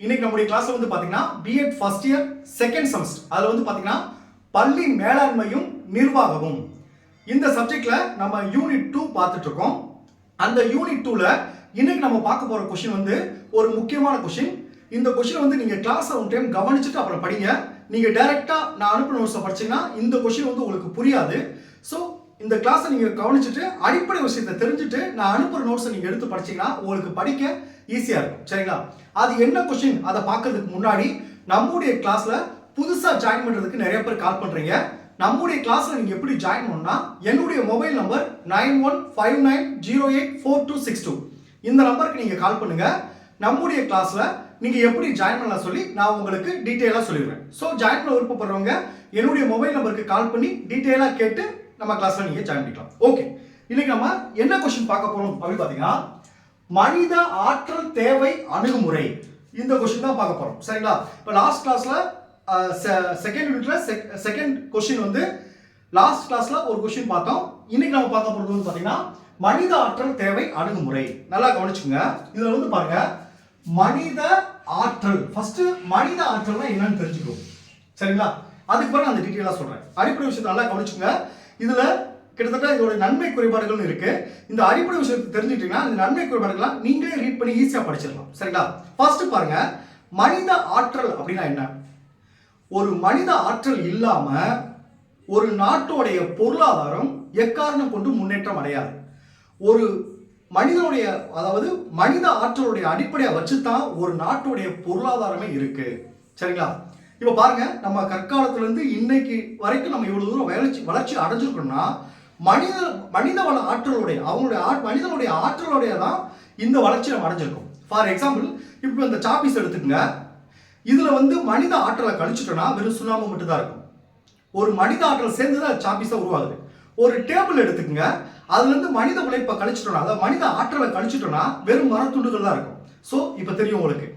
இன்னைக்கு நம்முடைய கிளாஸ்ல வந்து பாத்தீங்கன்னா BEd first year second semester அதுல வந்து பாத்தீங்கன்னா பள்ளி மேலாண்மையும் நிர்வாகமும். இந்த சப்ஜெக்ட்ல நம்ம யூனிட் டூ பார்த்துட்டு இருக்கோம் அந்த யூனிட் டூல இன்னைக்கு நம்ம பார்க்க போற கொஸ்டின் வந்து ஒரு முக்கியமான கொஸ்டின் இந்த கொஸ்டின் வந்து நீங்க கிளாஸ் ஒன் டைம் கவனிச்சுட்டு அப்புறம் படிங்க. நீங்க டைரக்டா நான் அனுப்பின நோட்ஸை படிச்சீங்கன்னா இந்த கொஸ்டின் வந்து உங்களுக்கு புரியாது. ஸோ இந்த கிளாஸை நீங்கள் கவனிச்சுட்டு அடிப்படை விஷயத்தை தெரிஞ்சுட்டு நான் அனுப்புகிற நோட்ஸை நீங்கள் எடுத்து படிச்சீங்கன்னா உங்களுக்கு படிக்க ஈஸியாக இருக்கும். சரிங்களா? அது என்ன கொஷின் அதை பார்க்கறதுக்கு முன்னாடி நம்முடைய கிளாஸில் புதுசாக ஜாயின் பண்ணுறதுக்கு நிறைய பேர் கால் பண்ணுறீங்க நம்முடைய கிளாஸில் நீங்கள் எப்படி ஜாயின் பண்ணணும்னா என்னுடைய mobile number nine one five nine zero eight four two six two இந்த நம்பருக்கு நீங்கள் கால் பண்ணுங்கள் நம்முடைய கிளாஸில் நீங்கள் எப்படி ஜாயின் பண்ணலாம் சொல்லி நான் உங்களுக்கு டீட்டெயிலாக சொல்லிடுவேன் ஸோ ஜாயின் பண்ண விருப்பப்படுறவங்க என்னுடைய மொபைல் நம்பருக்கு கால் பண்ணி டீட்டெயிலாக கேட்டு நம்ம கிளாஸ்ல நீங்க ஜாயின் பண்ணிக்கலாம். ஓகே இன்னைக்கு நம்ம என்ன கொஸ்டின் பார்க்க போறோம் அப்படின்னு பார்த்தீங்கன்னா மனித ஆற்றல் தேவை அணுகுமுறை. இந்த கொஸ்டின் தான் பார்க்க போறோம். சரிங்களா? இப்போ லாஸ்ட் கிளாஸ்ல செகண்ட் யூனிட்ல செகண்ட் கொஸ்டின் வந்து லாஸ்ட் கிளாஸ்ல ஒரு கொஸ்டின் பார்த்தோம். இன்னைக்கு நம்ம பார்க்க போறது வந்து பாத்தீங்கன்னா மனித ஆற்றல் தேவை அணுகுமுறை. நல்லா கவனிச்சுங்க இதுல வந்து பாருங்க மனித ஆற்றல். ஃபர்ஸ்ட் மனித ஆற்றல்னா என்னன்னு தெரிஞ்சுக்கணும். சரிங்களா? அதுக்கு பிறகு நான் அந்த டீட்டெயிலாக சொல்கிறேன் அடிப்படை விஷயத்தை நல்லா கவனிச்சுங்க இதில் கிட்டத்தட்ட இதோட நன்மை குறைபாடுகள் இருக்கு. இந்த அடிப்படை விஷயத்தை தெரிஞ்சுக்கிட்டீங்கன்னா இந்த நன்மை குறைபாடுகள்லாம் நீங்களே ரீட் பண்ணி ஈஸியாக படிச்சிடலாம். சரிங்களா? ஃபர்ஸ்ட் பாருங்க மனித ஆற்றல் அப்படின்னா என்ன? ஒரு மனித ஆற்றல் இல்லாம ஒரு நாட்டோடைய பொருளாதாரம் எக்காரணம் கொண்டு முன்னேற்றம் அடையாது. ஒரு மனிதனுடைய அதாவது மனித ஆற்றலுடைய அடிப்படையை வச்சு தான் ஒரு நாட்டுடைய பொருளாதாரமே இருக்கு. சரிங்களா? இப்போ பாருங்க நம்ம கற்காலத்திலேருந்து இன்னைக்கு வரைக்கும் நம்ம இவ்வளோ தூரம் வளர்ச்சி வளர்ச்சி அடைஞ்சிருக்கோம்னா மனித மனித வள ஆற்றலுடைய அவங்களுடைய ஆ- மனிதனுடைய ஆற்றலுடைய தான் இந்த வளர்ச்சி நம்ம அடைஞ்சிருக்கோம். ஃபார் எக்ஸாம்பிள் இப்போ இந்த சாப்பீஸ் எடுத்துக்கோங்க. இதில் வந்து மனித ஆற்றலை கழிச்சிட்டோம்னா வெறும் சுண்ணாம்பு மட்டும் தான் இருக்கும். ஒரு மனித ஆற்றல் சேர்ந்து தான் சாப்பீஸாக உருவாகுது. ஒரு டேபிள் எடுத்துக்கோங்க. அதுலேருந்து மனித உழைப்பை கழிச்சிட்டோம்னா அதாவது மனித ஆற்றலை கழிச்சிட்டோம்னா வெறும் மரத்துண்டுகள் தான் இருக்கும். ஸோ இப்போ தெரியும் உங்களுக்கு.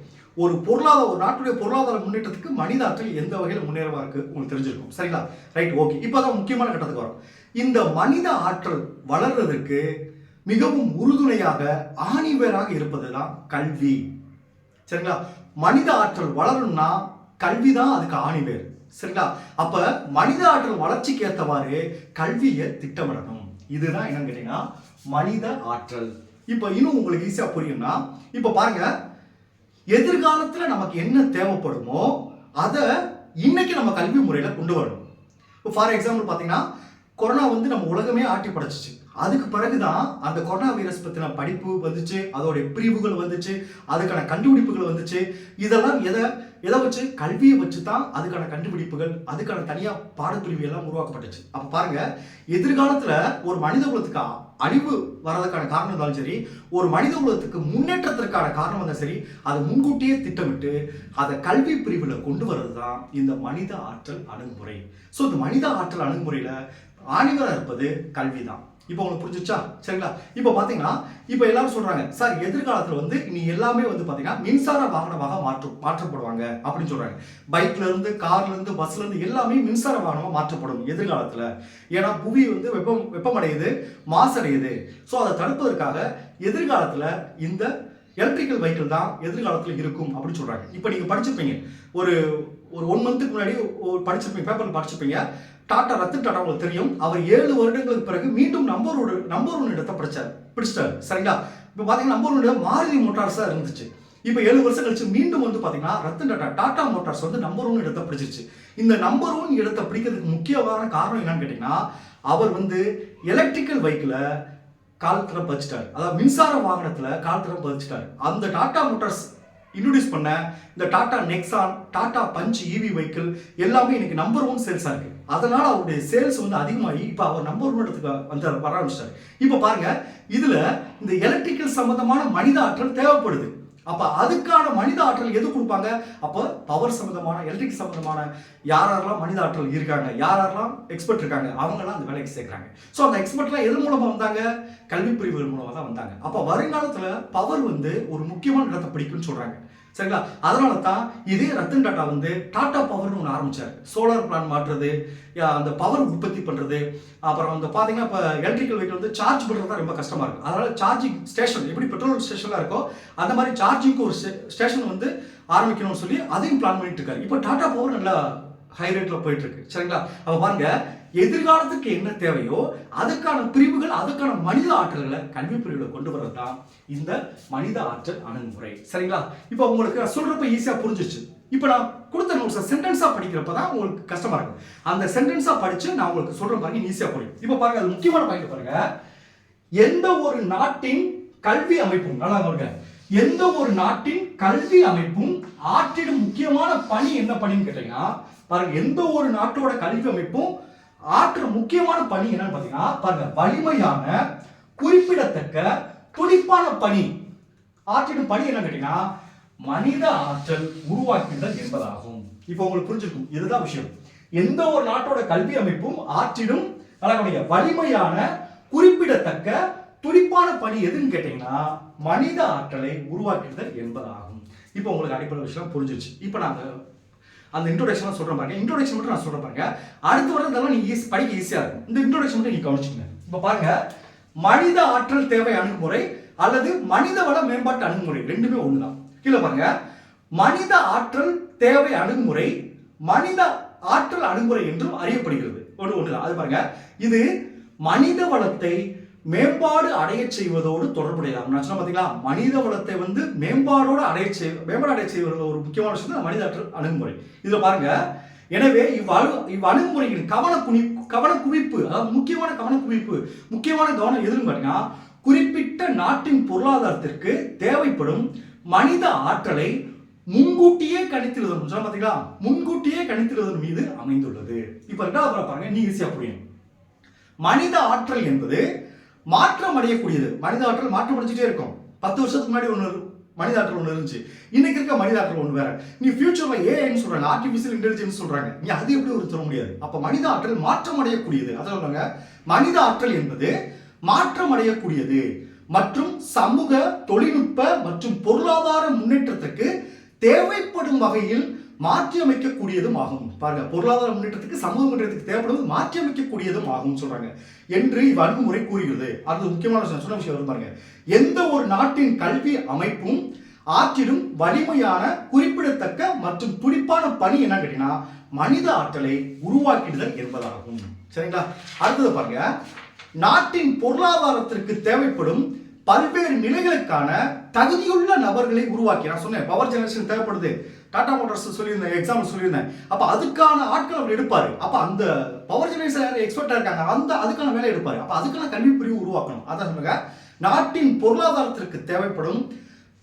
ஒரு பொருளாதார ஒரு நாட்டுடைய பொருளாதார முன்னேற்றத்துக்கு மனித ஆற்றல் எந்த வகையில் முன்னேறவா இருக்கு உங்களுக்கு தெரிஞ்சிருக்கும். சரிங்களா? ரைட் ஓகே இப்போதான் முக்கியமான கட்டத்துக்கு வரும். இந்த மனித ஆற்றல் வளர்றதுக்கு மிகவும் உறுதுணையாக ஆணிவேராக இருப்பதுதான் கல்வி. சரிங்களா? மனித ஆற்றல் வளரணும்னா கல்வி தான் அதுக்கு ஆணிவேர். சரிங்களா? அப்ப மனித ஆற்றல் வளர்ச்சிக்கு ஏத்தவாறு கல்வியை திட்டமிடணும். இதுதான் என்னன்னு கேட்டீங்கன்னா மனித ஆற்றல். இப்ப இன்னும் உங்களுக்கு ஈஸியா புரியும்னா இப்ப பாருங்க எதிர்காலத்தில் நமக்கு என்ன தேவைப்படுமோ அதை இன்னைக்கு நம்ம கல்வி முறையில் கொண்டு வரணும். இப்போ ஃபார் எக்ஸாம்பிள் பார்த்தீங்கன்னா கொரோனா வந்து நம்ம உலகமே ஆட்டி படைச்சிச்சு. அதுக்கு பிறகுதான் அந்த கொரோனா வைரஸ் பற்றின படிப்பு வந்துச்சு அதோடைய பிரிவுகள் வந்துச்சு அதுக்கான கண்டுபிடிப்புகள் வந்துச்சு. இதெல்லாம் எதை எதை வச்சு? கல்வியை வச்சு தான் அதுக்கான கண்டுபிடிப்புகள் அதுக்கான தனியாக பாடப்பிரிவு எல்லாம் உருவாக்கப்பட்டுச்சு. அப்போ பாருங்க எதிர்காலத்தில் ஒரு மனித குலத்துக்கு அழிவு வர்றதுக்கான காரணம் இருந்தாலும் சரி ஒரு மனித குலத்துக்கு முன்னேற்றத்திற்கான காரணம் இருந்தாலும் சரி அதை முன்கூட்டியே திட்டமிட்டு அதை கல்வி பிரிவில் கொண்டு வர்றது தான் இந்த மனித ஆற்றல் அணுகுமுறை. ஸோ இந்த மனித ஆற்றல் அணுகுமுறையில் ஆணிவராக இருப்பது கல்வி தான் இப்போ உங்களுக்கு புரிஞ்சிச்சா? சரிங்களா? இப்போ பார்த்தீங்கன்னா இப்போ எல்லாரும் சொல்கிறாங்க சார் எதிர்காலத்தில் வந்து இனி எல்லாமே வந்து பார்த்தீங்கன்னா மின்சார வாகனமாக மாற்று மாற்றப்படுவாங்க அப்படின்னு சொல்கிறாங்க பைக்லேருந்து கார்லேருந்து பஸ்லேருந்து எல்லாமே மின்சார வாகனமாக மாற்றப்படும் எதிர்காலத்தில். ஏன்னா புவி வந்து வெப்பம் வெப்பமடையுது மாசடையுது. ஸோ அதை தடுப்பதற்காக எதிர்காலத்தில் இந்த எலக்ட்ரிக்கல் வெஹிக்கிள் தான் எதிர்காலத்தில் இருக்கும் அப்படின்னு சொல்றாங்க. இப்போ நீங்க படிச்சிருப்பீங்க. ஒரு ஒரு ஒன் மந்த்துக்கு முன்னாடி ஒரு படிச்சிருப்பீங்க பேப்பர் படிச்சிருப்பீங்க. டாடா ரத்தன் டாடா உங்களுக்கு தெரியும். அவர் ஏழு வருடங்களுக்கு பிறகு மீண்டும் நம்பர் ஒரு நம்பர் ஒன் இடத்தை படித்தார் பிடிச்சிட்டார். சரிங்களா? இப்போ பார்த்தீங்கன்னா நம்பர் ஒன் இடம் மாருதி மோட்டார்ஸாக இருந்துச்சு. இப்போ ஏழு வருஷம் கழிச்சு மீண்டும் வந்து பார்த்தீங்கன்னா ரத்தன் டாடா டாடா மோட்டார்ஸ் வந்து நம்பர் ஒன் இடத்தை பிடிச்சிருச்சு. இந்த நம்பர் ஒன் இடத்தை பிடிக்கிறதுக்கு முக்கியமான காரணம் என்னன்னு கேட்டிங்கன்னா அவர் வந்து எலக்ட்ரிக்கல் வெஹிக்கிளை காலத்துல அதாவது மின்சார வாகனத்துல காலத்துல பதிச்சிட்டார் அந்த டாடா மோட்டார்ஸ் இன்ட்ரடியூஸ் பண்ண இந்த Tata Nexon Tata Punch EV vehicle எல்லாமே இன்னைக்கு நம்பர் ஒன் சேல்ஸாக இருக்கு. அதனால அவருடைய சேல்ஸ் வந்து அதிகமாகி இப்போ அவர் நம்பர் ஒன் இடத்துக்கு வந்து வர ஆரம்பிச்சிட்டாரு. இப்போ பாருங்க இதில் இந்த எலக்ட்ரிக்கல் சம்பந்தமான மனித ஆற்றல் தேவைப்படுது. அப்போ அதுக்கான மனித ஆற்றல் எது கொடுப்பாங்க? அப்போ பவர் சம்மந்தமான எலக்ட்ரிக் சம்மந்தமான யார் யாரெல்லாம் மனித ஆற்றல் இருக்காங்க யார் யாரெல்லாம் எக்ஸ்பர்ட் இருக்காங்க அவங்கெல்லாம் அந்த வேலைக்கு சேர்க்குறாங்க. ஸோ அந்த எக்ஸ்பர்ட்லாம் எது மூலமாக வந்தாங்க? கல்வி பிரிவுகள் மூலமாக தான் வந்தாங்க. அப்போ வருங்காலத்துல பவர் வந்து ஒரு முக்கியமான இடத்தை பிடிக்கும்னு சொல்றாங்க. சரிங்களா? அதனால தான் இதே ரத்தன் டாட்டா வந்து டாட்டா பவர்னு ஒன்று ஆரம்பித்தார் சோலார் பிளான் மாற்றுறது அந்த பவர் உற்பத்தி பண்ணுறது அப்புறம் வந்து பார்த்தீங்கன்னா இப்போ எலக்ட்ரிக்கல் வெஹிக்கிள் வந்து சார்ஜ் பண்ணுறது தான் ரொம்ப கஷ்டமாக இருக்கும் அதனால் சார்ஜிங் ஸ்டேஷன் எப்படி பெட்ரோல் ஸ்டேஷனாக இருக்கோ அந்த மாதிரி சார்ஜிங்க்கு ஒரு ஸ்டேஷன் வந்து ஆரம்பிக்கணும்னு சொல்லி அதையும் பிளான் பண்ணிட்டு இருக்காரு. இப்போ டாட்டா பவர் நல்லா ஹை ரேட்ல போயிட்டு இருக்கு சரிங்களா? அப்ப பாருங்க எதிர்காலத்துக்கு என்ன தேவையோ அதுக்கான பிரிவுகள் அதுக்கான மனித ஆற்றல்களை கல்வி பிரிவுகளை கொண்டு வரது தான் இந்த மனித ஆற்றல் அணுகுமுறை. சரிங்களா? இப்போ உங்களுக்கு நான் சொல்றப்ப ஈஸியா புரிஞ்சிச்சு இப்போ நான் கொடுத்த நோட்ஸை சென்டென்ஸா படிக்கிறப்ப தான் உங்களுக்கு கஷ்டமா இருக்கும். அந்த சென்டென்ஸா படிச்சு நான் உங்களுக்கு சொல்ற பாருங்க ஈஸியா புரியும். இப்போ பாருங்க அது முக்கியமான பாயிண்ட் பாருங்க. எந்த ஒரு நாட்டின் கல்வி அமைப்பும் நல்லா பாருங்க. எந்த ஒரு நாட்டின் கல்வி அமைப்பும் ஆற்றிடும் முக்கியமான பணி என்ன பணின்னு கேட்டீங்கன்னா பாருங்க எந்த ஒரு நாட்டோட கல்வி அமைப்பும் ஆற்ற முக்கியமான பணி என்னன்னு பாத்தீங்கன்னா பாருங்க வலிமையான குறிப்பிடத்தக்க துடிப்பான பணி. ஆற்றிடும் பணி என்ன கேட்டீங்கன்னா மனித ஆற்றல் உருவாக்கிடுதல் என்பதாகும். இப்போ உங்களுக்கு புரிஞ்சிருக்கும் இதுதான் விஷயம். எந்த ஒரு நாட்டோட கல்வி அமைப்பும் ஆற்றிடும் நல்லா வலிமையான குறிப்பிடத்தக்க துடிப்பான பணி எதுன்னு கேட்டீங்கன்னா மனித ஆற்றலை உருவாக்கிடுதல் என்பதாகும். இப்போ உங்களுக்கு அடிப்படை விஷயம் புரிஞ்சிருச்சு. இப்போ நாங்கள் அந்த- இன்ட்ரோடக்ஷன் சொல்றேன் பாருங்க. இன்ட்ரோடக்ஷன் மட்டும் நான் சொல்றேன் பாருங்க. அடுத்து வர இதெல்லாம் நீங்க ஈஸி படிக்க ஈஸியா இருக்கும். இந்த இன்ட்ரோடக்ஷன் மட்டும் நீங்க கவனிச்சுங்க இப்போ பாருங்க. மனித ஆற்றல் தேவை அணுகுமுறை அல்லது மனித வள மேம்பாட்டு அணுகுமுறை ரெண்டுமே ஒண்ணுதான். கீழே பாருங்க. மனித ஆற்றல் தேவை அணுகுமுறை மனித ஆற்றல் அணுகுமுறை என்றும் அறியப்படுகிறது. ஒன்று ஒன்று அது பாருங்க. இது மனித வளத்தை மேம்பாடு அடைய செய்வதோடு தொடர்புடையது. நான் சொன்ன பார்த்தீங்களா மனித வளத்தை வந்து மேம்பாடோடு அடைய செய் மேம்பாடு அடைய செய்வதில் ஒரு முக்கியமான விஷயம் தான் மனித ஆற்றல் அணுகுமுறை. இதில் பாருங்க. எனவே இவ்வணு இவ் அணுகுமுறையின் கவன குனி கவன குவிப்பு அதாவது முக்கியமான கவன குவிப்பு முக்கியமான கவனம் எதுன்னு பார்த்தீங்கன்னா குறிப்பிட்ட நாட்டின் பொருளாதாரத்திற்கு தேவைப்படும் மனித ஆற்றலை முன்கூட்டியே கணித்திருதல். சொன்ன பார்த்தீங்களா முன்கூட்டியே கணித்திருதல் மீது அமைந்துள்ளது. இப்போ ரெண்டாவது பாருங்க நீ ஈஸியாக புரியும். மனித ஆற்றல் என்பது மாற்றம் அடையக்கூடியது. மனித ஆற்றல் மாற்றம் அடைஞ்சிட்டே இருக்கும். பத்து வருஷத்துக்கு முன்னாடி ஒன்று மனித ஆற்றல் ஒன்று இருந்துச்சு. இன்னைக்கு இருக்க மனித ஆற்றல் ஒன்று வேற. நீ ஃபியூச்சர்ல ஏஐன்னு சொல்றாங்க ஆர்டிஃபிஷியல் இன்டெலிஜென்ஸ் சொல்றாங்க. நீ அது எப்படி ஒரு சொல்ல முடியாது? அப்ப மனித ஆற்றல் மாற்றம் அடையக்கூடியது. அதை சொல்றாங்க. மனித ஆற்றல் என்பது மாற்றம் அடையக்கூடியது. மற்றும் சமூக தொழில்நுட்ப மற்றும் பொருளாதார முன்னேற்றத்துக்கு தேவைப்படும் வகையில் மாற்றி அமைக்கக்கூடியதும் ஆகும். பாருங்க பொருளாதார முன்னேற்றத்துக்கு சமூக முன்னேற்றத்துக்கு தேவைப்படுவது மாற்றி அமைக்கக்கூடியதும் ஆகும் சொல்றாங்க. என்று இவ் அணுகுமுறை கூறுகிறது. அது முக்கியமான சொன்ன விஷயம் வரும் பாருங்க. எந்த ஒரு நாட்டின் கல்வி அமைப்பும் ஆற்றிலும் வலிமையான குறிப்பிடத்தக்க மற்றும் துடிப்பான பணி என்ன கேட்டீங்கன்னா மனித ஆற்றலை உருவாக்கிடுதல் என்பதாகும். சரிங்களா? அடுத்தது பாருங்க நாட்டின் பொருளாதாரத்திற்கு தேவைப்படும் பல்வேறு நிலைகளுக்கான தகுதியுள்ள நபர்களை உருவாக்கி நான் சொன்னேன் பவர் ஜெனரேஷன் தேவைப்படுது. டாடா மோட்டார்ஸ் சொல்லியிருந்தேன் எக்ஸாம்பிள் சொல்லியிருந்தேன். அப்போ அதுக்கான ஆட்கள் அவர் எடுப்பார். அப்போ அந்த பவர் ஜெனரேஷன் யார்? எக்ஸ்பர்ட்டாக இருக்காங்க. அந்த அதுக்கான வேலை எடுப்பார். அப்போ அதுக்கான கல்வி பிரிவு உருவாக்கணும். அதான் சொல்லுங்க. நாட்டின் பொருளாதாரத்திற்கு தேவைப்படும்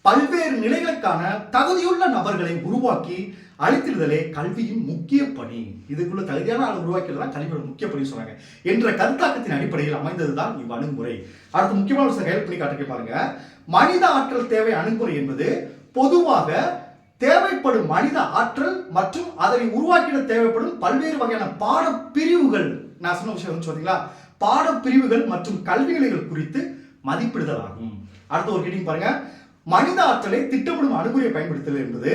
பல்வேறு நிலைகளுக்கான தகுதியுள்ள நபர்களை உருவாக்கி அழித்திருதலே கல்வியின் முக்கிய பணி. இதுக்குள்ள தகுதியான ஆள் உருவாக்கிறதுலாம் கல்வியோட முக்கிய பணி சொன்னாங்க. என்ற கருத்தாக்கத்தின் அடிப்படையில் அமைந்ததுதான் இவ் அணுகுமுறை. அடுத்து முக்கியமான விஷயம் ஹெல்ப் பண்ணி காட்டுக்க பாருங்க. மனித ஆற்றல் தேவை அணுகுமுறை என்பது பொதுவாக தேவைப்படும் மனித ஆற்றல் மற்றும் அதனை உருவாக்கிட தேவைப்படும் பல்வேறு வகையான பாடப்பிரிவுகள். நான் சொன்ன விஷயம் சொன்னீங்களா பாடப்பிரிவுகள் மற்றும் கல்வி நிலைகள் குறித்து மதிப்பிடுதல் ஆகும். அடுத்த ஒரு ஹெட்டிங் பாருங்க. மனித ஆற்றலை திட்டமிடும் அணுகுமுறையை பயன்படுத்துதல் என்பது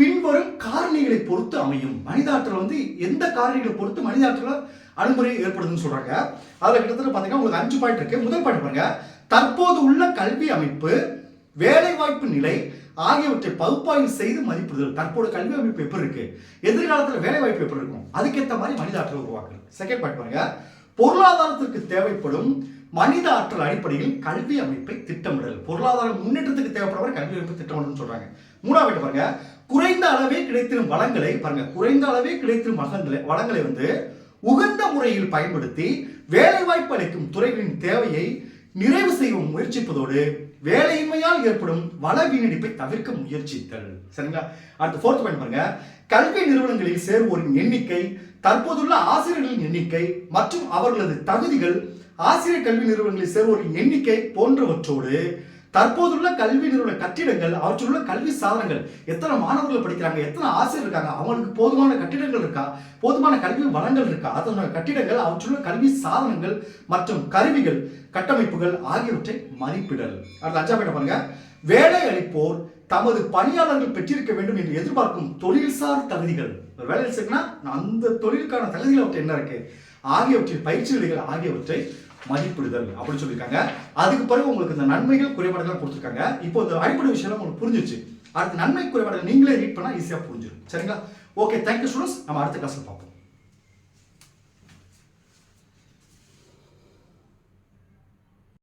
பின்வரும் காரணிகளை பொறுத்து அமையும். மனித ஆற்றல் வந்து எந்த காரணிகளை பொறுத்து மனித ஆற்றல அணுகுமுறை ஏற்படுதுன்னு சொல்றாங்க. அதுல கிட்டத்தட்ட பாத்தீங்கன்னா உங்களுக்கு அஞ்சு பாயிண்ட் இருக்கு. முதல் பாயிண்ட் பாருங்க. தற்போது உள்ள கல்வி அமைப்பு வேலைவாய்ப்பு நிலை ஆகியவற்றை பகுப்பாய்வு செய்து மதிப்பிடுதல். தற்போது கல்வி அமைப்பு எப்படி இருக்கு? எதிர்காலத்தில் வேலை வாய்ப்பு எப்படி இருக்கும்? அதுக்கேற்ற மாதிரி மனித ஆற்றல் உருவாக்குறது செகண்ட் பாயிண்ட் பாருங்க. பொருளாதாரத்திற்கு தேவைப்படும் மனித ஆற்றல் அடிப்படையில் கல்வி அமைப்பை திட்டமிடல். பொருளாதார முன்னேற்றத்துக்கு தேவைப்படுற கல்வி அமைப்பு திட்டமிடல் சொல்றாங்க. மூணாவது பாருங்க. குறைந்த அளவே கிடைத்திடும் வளங்களை பாருங்க குறைந்த அளவே கிடைத்திடும் வளங்களை வளங்களை வந்து உகந்த முறையில் பயன்படுத்தி வேலைவாய்ப்பு அளிக்கும் துறைகளின் தேவையை நிறைவு செய்ய முயற்சிப்பதோடு வேலையின்மையால் ஏற்படும் வள வீணடிப்பை தவிர்க்க முயற்சித்தல். சரிங்களா? அடுத்து ஃபோர்த் பாயிண்ட் பாருங்க. கல்வி நிறுவனங்களில் சேருவோரின் எண்ணிக்கை தற்போதுள்ள ஆசிரியர்களின் எண்ணிக்கை மற்றும் அவர்களது தகுதிகள். ஆசிரியர் கல்வி நிறுவனங்களில் சேருவோரின் எண்ணிக்கை போன்றவற்றோடு தற்போதுள்ள கல்வி நிறுவன கட்டிடங்கள் அவற்றில் உள்ள கல்வி சாதனங்கள் எத்தனை மாணவர்கள் படிக்கிறாங்க எத்தனை ஆசிரியர் இருக்காங்க அவங்களுக்கு போதுமான கட்டிடங்கள் இருக்கா போதுமான கல்வி வளங்கள் இருக்கா அதனுடைய கட்டிடங்கள் அவற்றுள்ள கல்வி சாதனங்கள் மற்றும் கருவிகள் கட்டமைப்புகள் ஆகியவற்றை மதிப்பிடல். அடுத்த அஞ்சாம் பாயிண்ட் பாருங்க. வேலை அளிப்போர் தமது பணியாளர்கள் பெற்றிருக்க வேண்டும் என்று எதிர்பார்க்கும் தொழில்சார் தகுதிகள். ஒரு வேலையில் அந்த தொழிலுக்கான தகுதிகள் அவற்றை என்ன இருக்கு? ஆகியவற்றின் பயிற்சி நிலைகள் ஆகியவற்றை மதிப்பிடுதல் அப்படின்னு சொல்லியிருக்காங்க. அதுக்கு பிறகு உங்களுக்கு இந்த நன்மைகள் குறைபாடுகள் கொடுத்துருக்காங்க. இப்போ இந்த அடிப்படை விஷயம் உங்களுக்கு புரிஞ்சிச்சு அடுத்து நன்மை குறைபாடுகள் நீங்களே ரீட் பண்ணால் ஈஸியாக புரிஞ்சிடும் சரிங்களா? ஓகே தேங்க்யூ ஸ்டூடெண்ட்ஸ் நம்ம அடுத்த கிளாஸில் பார்ப்போம்.